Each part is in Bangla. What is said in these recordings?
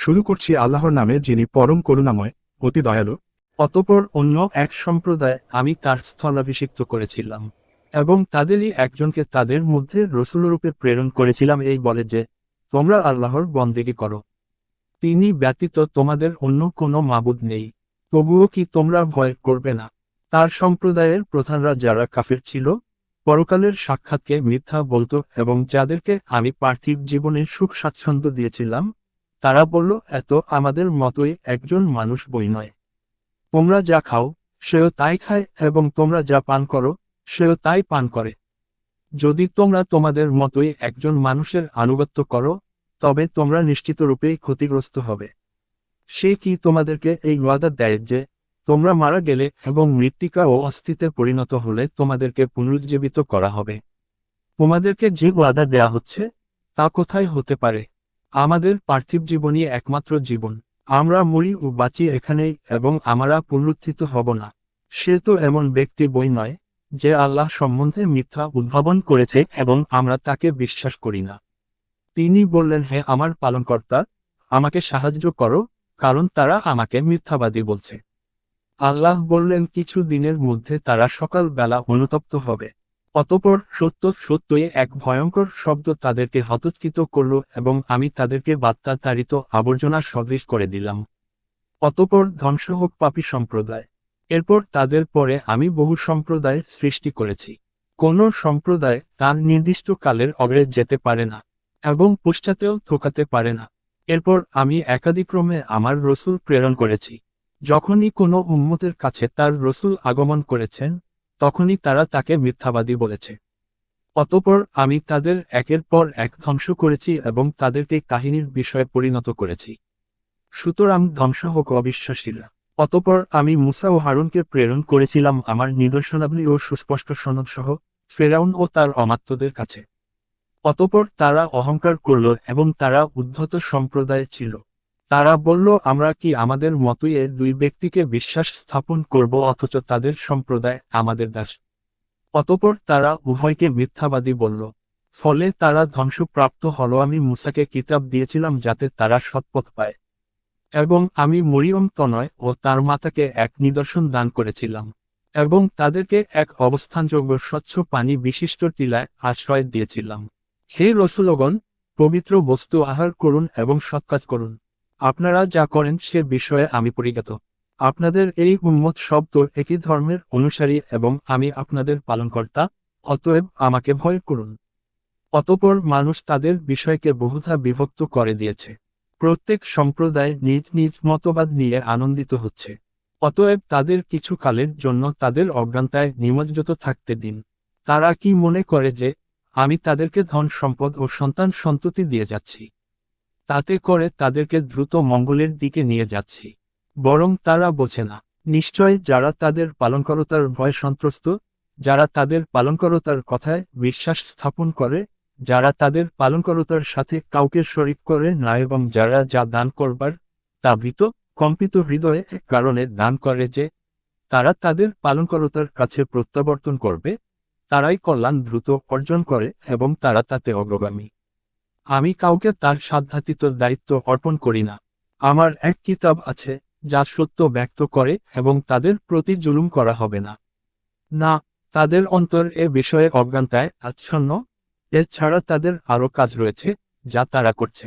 শুরু করছি আল্লাহর নামে যিনি পরম করুণাময়, অতি দয়ালু। অতপর অন্য এক সম্প্রদায় আমি তার স্থলাভিষিক্ত করেছিলাম, এবং তাদেরই একজনকে তাদের মধ্যে রসুলরূপে প্রেরণ করেছিলাম এই বলে যে, তোমরা আল্লাহর বন্দেগী করো। তিনি ব্যতীত তোমাদের অন্য কোনো মাবুদ নেই। তবুও কি তোমরা ভয় করবে না? তার সম্প্রদায়ের প্রধানরা যারা কাফের ছিল, পরকালের সাক্ষাৎকে মিথ্যা বলত এবং যাদেরকে আমি পার্থিব জীবনের সুখ স্বাচ্ছন্দ্য দিয়েছিলাম তারা বলল, এত আমাদের মতোই একজন মানুষ বই নয়। তোমরা যা খাও, সেও তাই খায় এবং তোমরা যা পান করো, সেও তাই পান করে। যদি তোমরা তোমাদের মতোই একজন মানুষের আনুগত্য করো, তবে তোমরা নিশ্চিতরূপেই ক্ষতিগ্রস্ত হবে। সে কি তোমাদেরকে এই ওয়াদা দেয় যে, তোমরা মারা গেলে এবং মৃত্তিকা ও অস্থিতে পরিণত হলে তোমাদেরকে পুনরুজ্জীবিত করা হবে? তোমাদেরকে যে ওয়াদা দেয়া হচ্ছে, তা কোথায় হতে পারে? আমাদের পার্থিব জীবনই একমাত্র জীবন। আমরা মরি ও বাঁচি এখানেই এবং আমরা পুনরুত্থিত হব না। সে তো এমন ব্যক্তি বই নয়, যে আল্লাহ সম্বন্ধে মিথ্যা উদ্ভাবন করেছে এবং আমরা তাকে বিশ্বাস করি না। তিনি বললেন, হে আমার পালনকর্তা, আমাকে সাহায্য করো, কারণ তারা আমাকে মিথ্যাবাদী বলছে। আল্লাহ বললেন, কিছু দিনের মধ্যে তারা সকাল বেলা অনুতপ্ত হবে। অতপর সত্য সত্যই এক ভয়ঙ্কর শব্দ তাদেরকে হতৎকৃত করল এবং আমি তাদেরকে বাত্যাতাড়িত আবর্জনা সদৃশ করে দিলাম। অতপর ধ্বংস হোক পাপী সম্প্রদায়। এরপর তাদের পরে আমি বহু সম্প্রদায় সৃষ্টি করেছি। কোন সম্প্রদায় তার নির্দিষ্ট কালের অগ্রে যেতে পারে না এবং পশ্চাতেও থোকাতে পারে না। এরপর আমি একাদিক্রমে আমার রসুল প্রেরণ করেছি। যখনই কোনো উম্মতের কাছে তার রসুল আগমন করেছেন তখনই তারা তাকে মিথ্যাবাদী বলেছে। অতপর আমি তাদের একের পর এক ধ্বংস করেছি এবং তাদেরকে কাহিনীর বিষয়ে পরিণত করেছি। সুতরাং ধ্বংস হোক অবিশ্বাসীরা। অতপর আমি মুসা ও হারুনকে প্রেরণ করেছিলাম আমার নিদর্শনাবলী ও সুস্পষ্ট সনদ সহ ফেরাউন ও তার অমাত্যদের কাছে। অতপর তারা অহংকার করল এবং তারা উদ্ধত সম্প্রদায় ছিল। তারা বলল, আমরা কি আমাদের মতোই এ দুই ব্যক্তিকে বিশ্বাস স্থাপন করব অথচ তাদের সম্প্রদায় আমাদের দাস? অতপর তারা উভয়কে মিথ্যাবাদী বলল, ফলে তারা ধ্বংসপ্রাপ্ত হল। আমি মুসাকে কিতাব দিয়েছিলাম যাতে তারা সৎপথ পায়। এবং আমি মরিয়ম তনয় ও তার মাতাকে এক নিদর্শন দান করেছিলাম। এবং তাদেরকে এক অবস্থানযোগ্য স্বচ্ছ পানি বিশিষ্ট টিলায় আশ্রয় দিয়েছিলাম। হে রসুলগণ, পবিত্র বস্তু আহার করুন এবং সৎকাজ করুন। আপনারা যা করেন সে বিষয়ে আমি পরিজ্ঞাত। আপনাদের এই উম্মত শব্দ একই ধর্মের অনুসারী এবং আমি আপনাদের পালনকর্তা, অতএব আমাকে ভয় করুন। অতপর মানুষ তাদের বিষয়কে বহুধা বিভক্ত করে দিয়েছে। প্রত্যেক সম্প্রদায় নিজ নিজ মতবাদ নিয়ে আনন্দিত হচ্ছে। অতএব তাদের কিছু কালের জন্য তাদের অজ্ঞানতায় নিমজ্জিত থাকতে দিন। তারা কি মনে করে যে, আমি তাদেরকে ধন সম্পদ ও সন্তান সন্ততি দিয়ে যাচ্ছি? তাতে করে তাদেরকে দ্রুত মঙ্গলের দিকে নিয়ে যাচ্ছি। বরং তারা বোঝে না। নিশ্চয় যারা তাদের পালনকরতার ভয় সন্ত্রস্ত, যারা তাদের পালনকরতার কথায় বিশ্বাস স্থাপন করে, যারা তাদের পালনকরতার সাথে কাউকে শরিক করে না এবং যারা যা দান করবার, তা ভীত, কম্পিত হৃদয়ে কারণে দান করে যে, তারা তাদের পালনকরতার কাছে প্রত্যাবর্তন করবে, তারাই কল্যাণ দ্রুত অর্জন করে এবং তারা তাতে অগ্রগামী। আমি কাউকে তার সাধ্যাতীত দায়িত্ব অর্পণ করি না। আমার এক কিতাব আছে, যা সত্য ব্যক্ত করে এবং তাদের প্রতি জুলুম করা হবে না। না, তাদের অন্তর এ বিষয়ে অজ্ঞানতায় আচ্ছন্ন, এছাড়া তাদের আরও কাজ রয়েছে, যা তারা করছে।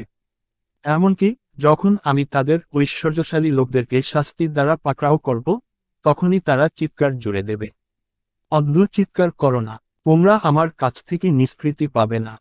এমনকি, যখন আমি তাদের ঐশ্বর্যশালী লোকদেরকে শাস্তির দ্বারা পাকড়াও করব, তখনই তারা চিৎকার জুড়ে দেবে। অদ্ভুত চিৎকার করো না, তোমরা আমার কাছ থেকে নিষ্কৃতি পাবে না।